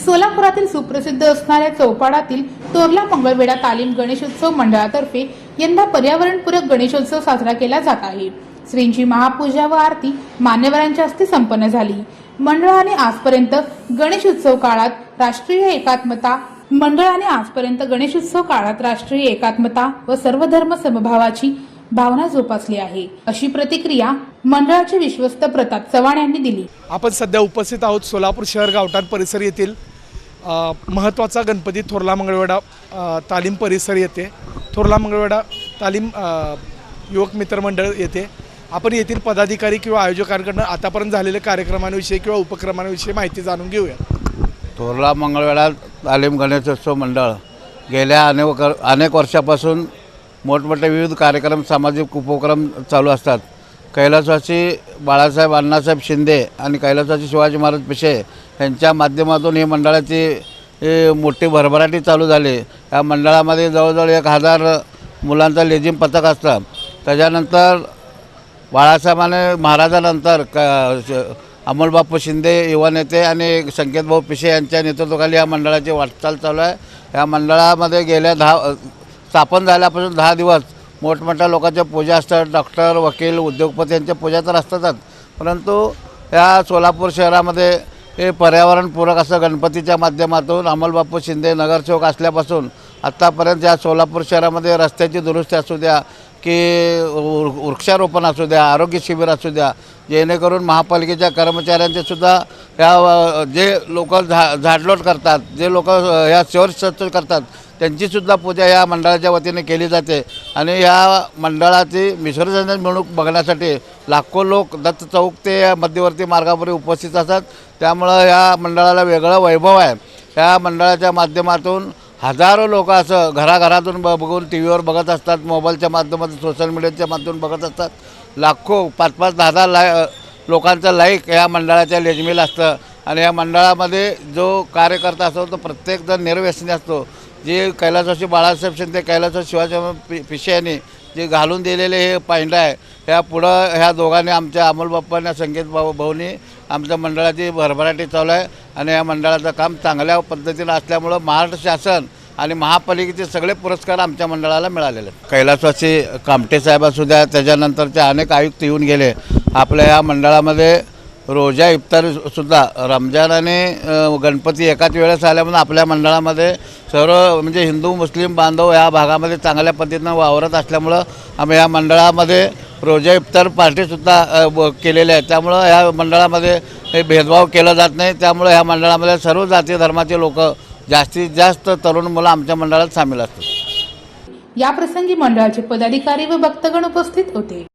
सोलापुरातील सुप्रसिद्ध असणाऱ्या चौपाडातील तोरला मंगळवेढा तालीम गणेशोत्सव मंडळातर्फे यंदा पर्यावरणपूरक गणेशोत्सव साजरा केला जात आहे. श्रींची महापूजा व आरती मान्यवरांच्या हस्ते संपन्न झाली. मंडळाने आजपर्यंत गणेशोत्सव काळात राष्ट्रीय एकात्मता मंडळाने आजपर्यंत गणेशोत्सव काळात राष्ट्रीय एकात्मता व सर्वधर्म समभावाची भावना जोपासली आहे. अशी प्रतिक्रिया मंडळाचे विश्वस्त प्रताप चव्हाण यांनी दिली. आपण सध्या उपस्थित आहोत सोलापूर शहर गावठाण परिसर येथील महत्त्वाचा गणपती थोरला मंगळवेढा अ, तालीम परिसर येथे. थोरला मंगळवेढा तालीम युवक मित्र मंडळ येथे. आपण येथील पदाधिकारी किंवा आयोजकांकडून आतापर्यंत झालेल्या कार्यक्रमांविषयी किंवा उपक्रमांविषयी माहिती जाणून घेऊया. थोरला मंगळवेढा तालीम गणेशोत्सव मंडळ गेल्या अनेक अनेक वर्षापासून मोठमोठे विविध कार्यक्रम सामाजिक उपक्रम चालू असतात. कैलासवासी बाळासाहेब अण्णासाहेब शिंदे आणि कैलासवासी शिवाजी महाराज पिशे यांच्या माध्यमातून हे मंडळाची मोठी भरभराटी चालू झाली. या मंडळामध्ये जवळजवळ एक हजार मुलांचं लेझिम पथक असतं. त्याच्यानंतर बाळासाहेबाने महाराजानंतर क श- अमोलबापू शिंदे युवा नेते आणि संकेतभाऊ पिशे यांच्या नेतृत्वाखाली या मंडळाची वाटचाल चालू आहे. या मंडळामध्ये गेल्या दहा स्थापन झाल्यापासून दहा दिवस मोठमोठ्या लोकांच्या पूजा असतात डॉक्टर वकील उद्योगपती यांच्या पूजा तर असतातच. परंतु या सोलापूर शहरामध्ये हे पर्यावरणपूरक असं गणपतीच्या माध्यमातून अमलबापू शिंदे नगरसेवक असल्यापासून आत्तापर्यंत या सोलापूर शहरामध्ये रस्त्याची दुरुस्ती असू द्या की वृक्षारोपण असू द्या आरोग्य शिबिर असू द्या जेणेकरून महापालिकेच्या कर्मचाऱ्यांचे सुद्धा या जे लोक झा झाडलोट करतात जे लोक ह्या शहर स्वच्छ करतात त्यांचीसुद्धा पूजा या मंडळाच्या वतीने केली जाते. आणि या मंडळाची विसर्जन मिळवणूक बघण्यासाठी लाखो लोक दत्त चौक ते या मध्यवर्ती मार्गावर उपस्थित असतात. त्यामुळं या मंडळाला वेगळं वैभव आहे. या मंडळाच्या माध्यमातून हजारो लोक असं घराघरातून ब बघून टी व्हीवर बघत असतात मोबाईलच्या माध्यमातून सोशल मीडियाच्या माध्यमातून बघत असतात. लाखो पाच पाच दहा दहा लाय लोकांचं लाईक या मंडळाच्या लेजमीला असतं. आणि या मंडळामध्ये जो कार्यकर्ता असतो तो प्रत्येकजण निर्व्यसनी असतो. जे कैलासवासी बाळासाहेब शिंदे कैलासवासी शिवाजी पि पिशयाने जे घालून दिलेले हे पायंडा आहे ह्या पुढं ह्या दोघांनी आमच्या अमोल बाप्पांना संगीत भाऊ भाऊनी आमच्या मंडळाची भरभराटी चालू आहे आणि या मंडळाचं काम चांगल्या पद्धतीनं असल्यामुळं महाराष्ट्र शासन आणि महापालिकेचे सगळे पुरस्कार आमच्या मंडळाला मिळालेले आहेत. कैलासवासी कामटे साहेब असू द्या त्याच्यानंतरचे अनेक आयुक्त येऊन गेले. आपल्या या मंडळामध्ये रोजा इफ्तारसुद्धा रमजान आणि गणपती एकाच वेळेस आल्यामुळे आपल्या मंडळामध्ये सर्व म्हणजे हिंदू मुस्लिम बांधव या भागामध्ये चांगल्या पद्धतीनं वावरत असल्यामुळं आम्ही या मंडळामध्ये रोजा इफ्तार पार्टीसुद्धा ब- केलेल्या आहेत. त्यामुळं ह्या मंडळामध्ये हे भेदभाव केला जात नाही. त्यामुळे ह्या मंडळामध्ये सर्व जाती धर्माचे लोक जास्तीत जास्त तरुण मुलं आमच्या मंडळात सामील असतात. या प्रसंगी मंडळाचे पदाधिकारी व भक्तगण उपस्थित होते.